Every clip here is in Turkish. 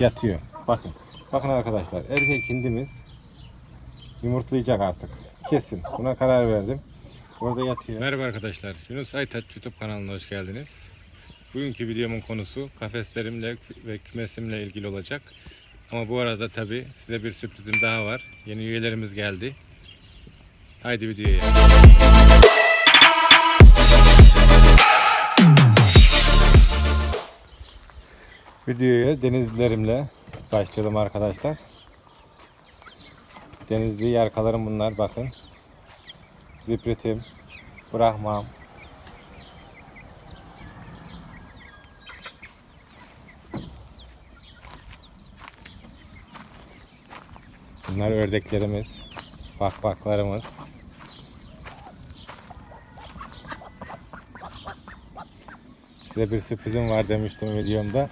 yatıyor. Bakın. Bakın arkadaşlar erkek hindimiz yumurtlayacak artık. Kesin. Buna karar verdim. Orada yatıyor. Merhaba arkadaşlar. Yunus Aytaç YouTube kanalına hoş geldiniz. Bugünkü videomun konusu kafeslerimle ve kümesimle ilgili olacak. Ama bu arada tabi size bir sürprizim daha var. Yeni üyelerimiz geldi. Haydi videoya. Videoya denizlerimle başlayalım arkadaşlar. Denizli yarkalarım bunlar bakın. Zipritim, Brahmam. Bunlar ördeklerimiz, bakbaklarımız. Size bir sürprizim var demiştim videomda.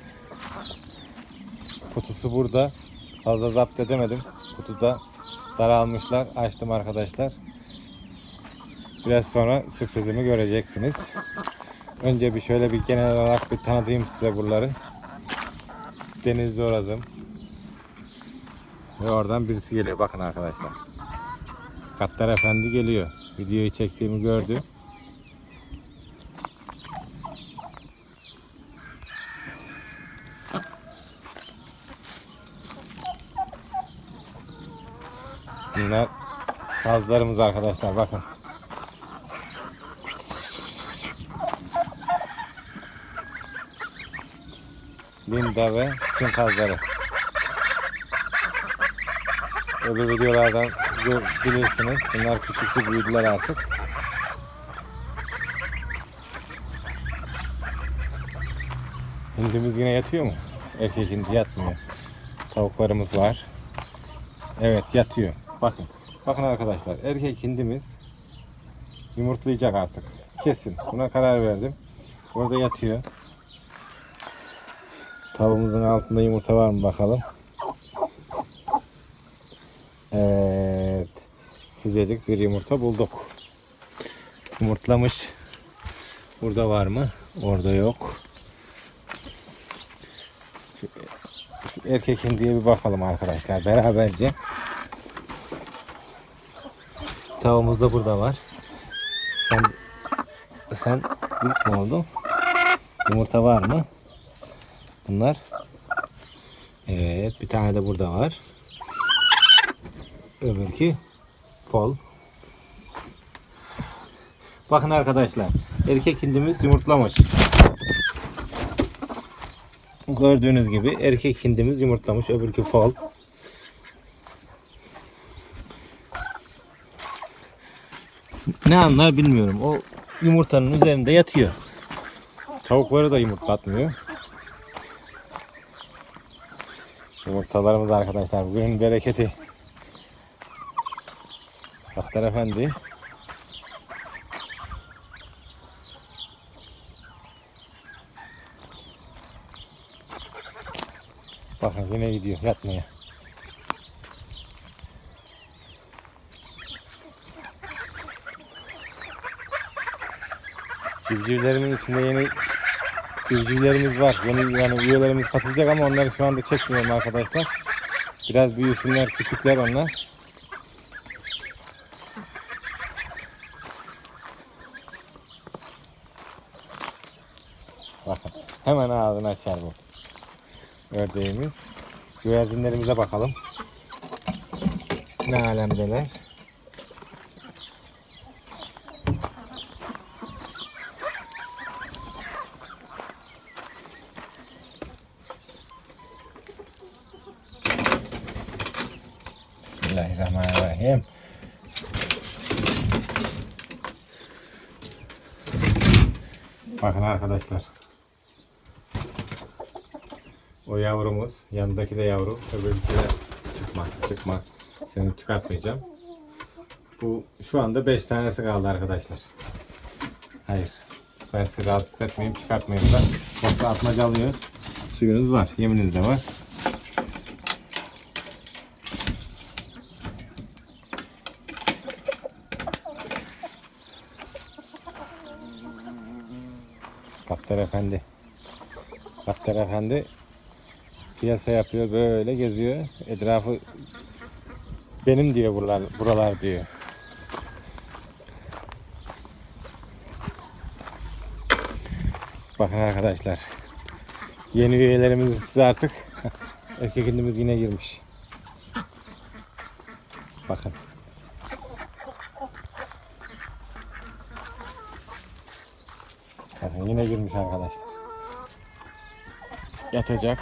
Kutusu burada. Fazla zapt edemedim. Kutuda daralmışlar. Açtım arkadaşlar. Biraz sonra sürprizimi göreceksiniz. Önce bir şöyle bir genel olarak bir tanıtayım size buraları. Denizli Orazım. Ve oradan birisi geliyor. Bakın arkadaşlar. Kattar Efendi geliyor. Videoyu çektiğimi gördü. Bunlar sazlarımız arkadaşlar bakın. Linda ve Çin kazları. Öbür videolardan bilirsiniz. Bunlar küçüktü büyüdüler artık. Hindimiz yine yatıyor mu? Erkek hindi yatmıyor. Tavuklarımız var. Evet yatıyor. Bakın. Bakın arkadaşlar erkek hindimiz yumurtlayacak artık. Kesin. Buna karar verdim. Orada yatıyor. Tavuğumuzun altında yumurta var mı bakalım. Evet. Sıcacık bir yumurta bulduk. Yumurtlamış. Burada var mı? Orada yok. Erkek hindiye bir bakalım arkadaşlar beraberce. Tavuğumuz da burada var. Sen sen büyük mü oldun? Yumurta var mı? Bunlar. Evet, bir tane de burada var. Öbürki pol. Bakın arkadaşlar, erkek hindimiz yumurtlamış. Gördüğünüz gibi erkek hindimiz yumurtlamış, öbürkü fol. Ne anlar bilmiyorum. O yumurtanın üzerinde yatıyor. Tavukları da yumurtlatmıyor. Yumurtalarımız arkadaşlar bugün bereketi. Kaptan Efendi. Bakın yine gidiyor yatmaya. Civcivlerimin içinde yeni civcivlerimiz var. Yeni yani üyelerimiz katılacak ama onları şu anda çekmiyorum arkadaşlar. Biraz büyüsünler, küçükler onlar. Bakın hemen ağzını açar bu. Ördeğimiz. Güvercinlerimize bakalım. Ne alemdeler. Bismillahirrahmanirrahim. Bakın arkadaşlar. O yavrumuz, yanındaki de yavru, öbürkü de çıkma, çıkma. Seni çıkartmayacağım. Bu şu anda 5 tanesi kaldı arkadaşlar. Hayır. Ben sizi rahatsız etmeyeyim, çıkartmayayım da. Yoksa atmaca alıyoruz. Suyunuz var, yeminiz de var. Kaptan Efendi. Kaptan Efendi piyasa yapıyor böyle geziyor. Etrafı benim diyor buralar, buralar diyor. Bakın arkadaşlar. Yeni üyelerimiz size artık erkek yine girmiş. Bakın. Bakın yine girmiş arkadaşlar. Yatacak.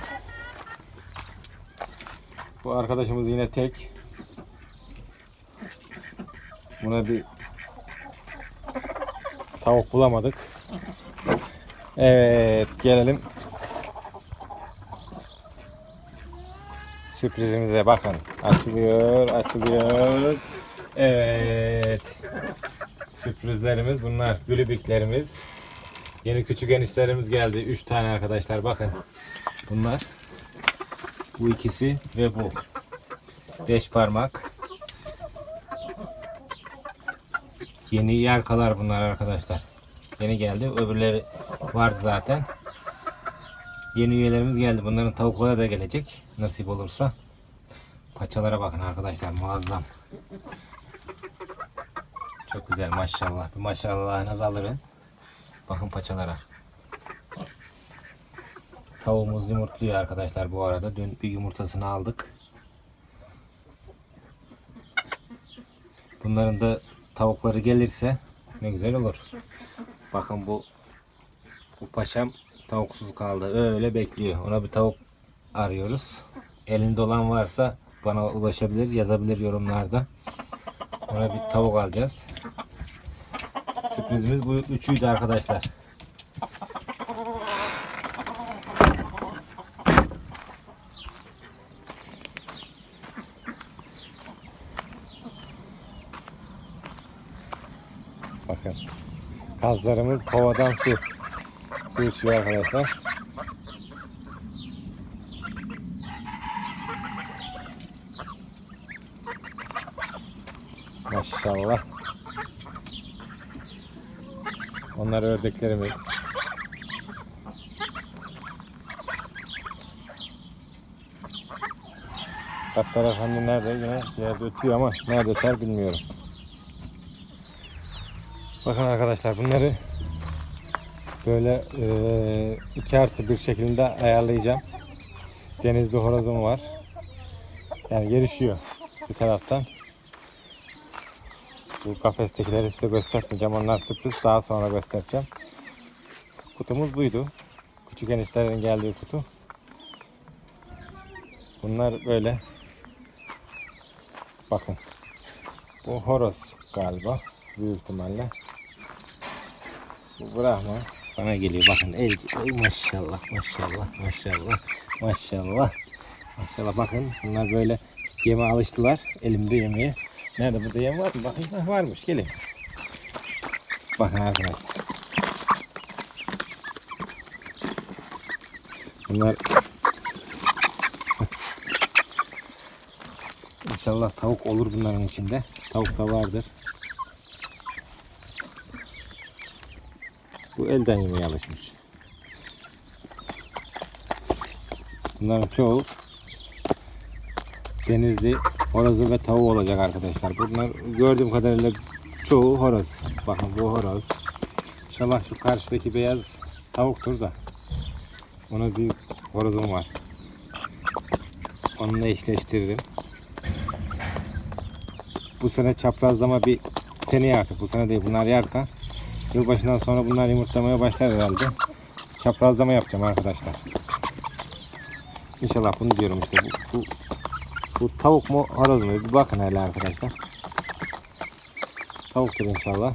Bu arkadaşımız yine tek. Buna bir tavuk bulamadık. Evet gelelim sürprizimize bakın. Açılıyor, açılıyor. Evet. Sürprizlerimiz bunlar. Gülübüklerimiz. Yeni küçük enişlerimiz geldi. 3 tane arkadaşlar bakın. Bunlar. Bu ikisi ve bu. Beş parmak. Yeni yarkalar bunlar arkadaşlar. Yeni geldi. Öbürleri vardı zaten. Yeni üyelerimiz geldi. Bunların tavukları da gelecek. Nasip olursa. Paçalara bakın arkadaşlar. Muazzam. Çok güzel maşallah. Bir maşallahınızı alırın. Bakın paçalara. Tavuğumuz yumurtluyor arkadaşlar bu arada. Dün bir yumurtasını aldık. Bunların da tavukları gelirse ne güzel olur. Bakın bu bu paşam tavuksuz kaldı. Öyle bekliyor. Ona bir tavuk arıyoruz. Elinde olan varsa bana ulaşabilir, yazabilir yorumlarda. Ona bir tavuk alacağız. Sürprizimiz bu üçüydü arkadaşlar. Bakın. Kazlarımız kovadan su. Su içiyor arkadaşlar. Maşallah. Onlar ördeklerimiz. Kaptar Efendi nerede? Yine bir yerde ötüyor ama nerede öter bilmiyorum. Bakın arkadaşlar bunları böyle iki artı bir şekilde ayarlayacağım. Denizli horozum var. Yani gelişiyor bir taraftan. Bu kafestekileri size göstermeyeceğim. Onlar sürpriz. Daha sonra göstereceğim. Kutumuz buydu. Küçük enişlerin geldiği kutu. Bunlar böyle. Bakın. Bu horoz galiba. Büyük ihtimalle. Bu Brahma. Bana geliyor. Bakın el, Ay maşallah maşallah maşallah maşallah. Maşallah bakın bunlar böyle yeme alıştılar. Elimde yemeye. Nerede burada yem var mı? Bakın Hah, varmış gelin. Bakın arkadaşlar. Bunlar İnşallah tavuk olur bunların içinde. Tavuk da vardır. Bu elden yemeye alışmış. Bunların çoğu denizli horozu ve tavuğu olacak arkadaşlar. Bunlar gördüğüm kadarıyla çoğu horoz. Bakın bu horoz. İnşallah şu karşıdaki beyaz tavuktur da. Ona büyük horozum var. Onunla eşleştirdim. Bu sene çaprazlama bir seneye artık bu sene değil bunlar yarka. Yılbaşından sonra bunlar yumurtlamaya başlar herhalde. Çaprazlama yapacağım arkadaşlar. İnşallah bunu diyorum işte. Bu, bu, bu tavuk mu horoz mu? Bir bakın hele arkadaşlar. Tavuktur inşallah.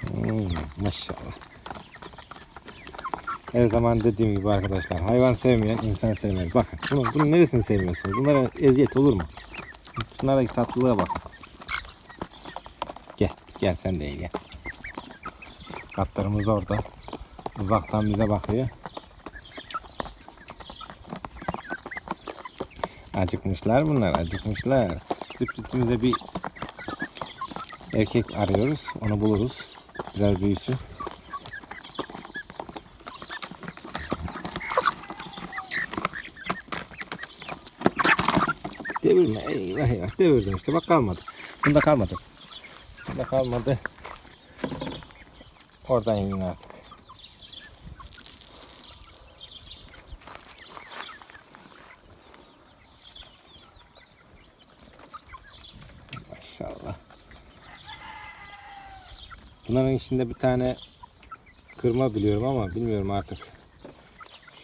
Hmm, maşallah. Her zaman dediğim gibi arkadaşlar hayvan sevmeyen insan sevmez. Bakın bunun, bunun neresini sevmiyorsunuz? Bunlara eziyet olur mu? Şunlardaki tatlılığa bakın. Gel gel sen de gel. Katlarımız orada. Uzaktan bize bakıyor. Acıkmışlar bunlar acıkmışlar. Sürprizimize bir erkek arıyoruz. Onu buluruz. Biraz büyüsün. Devirme. Eyvah eyvah. Devirdim işte. Bak kalmadı. Bunda kalmadı. Bunda kalmadı. Oradan yiyin artık. Maşallah. Bunların içinde bir tane kırma biliyorum ama bilmiyorum artık.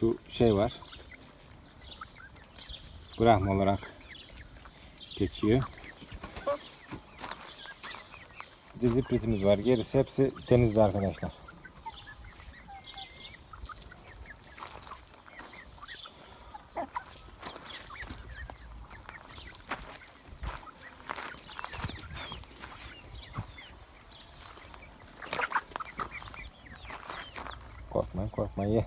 Şu şey var. Brahma olarak geçiyor. Dizi pritimiz var. Gerisi hepsi denizde arkadaşlar. Korkma korkma ye.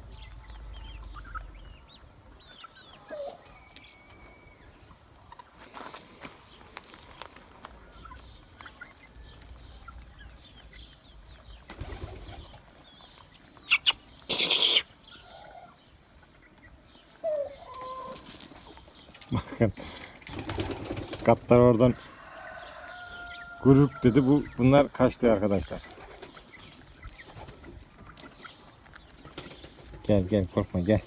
Bakın. Kaptan oradan grup dedi. Bu bunlar kaçtı arkadaşlar. Gel gel korkma gel.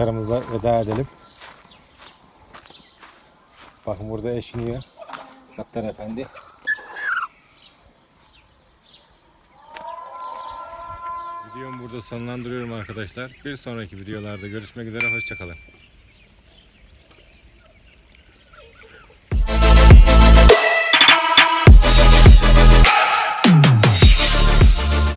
Katlarımızla veda edelim. Bakın burada eşiniyor. Kattar efendi. Videomu burada sonlandırıyorum arkadaşlar. Bir sonraki videolarda görüşmek üzere. Hoşçakalın.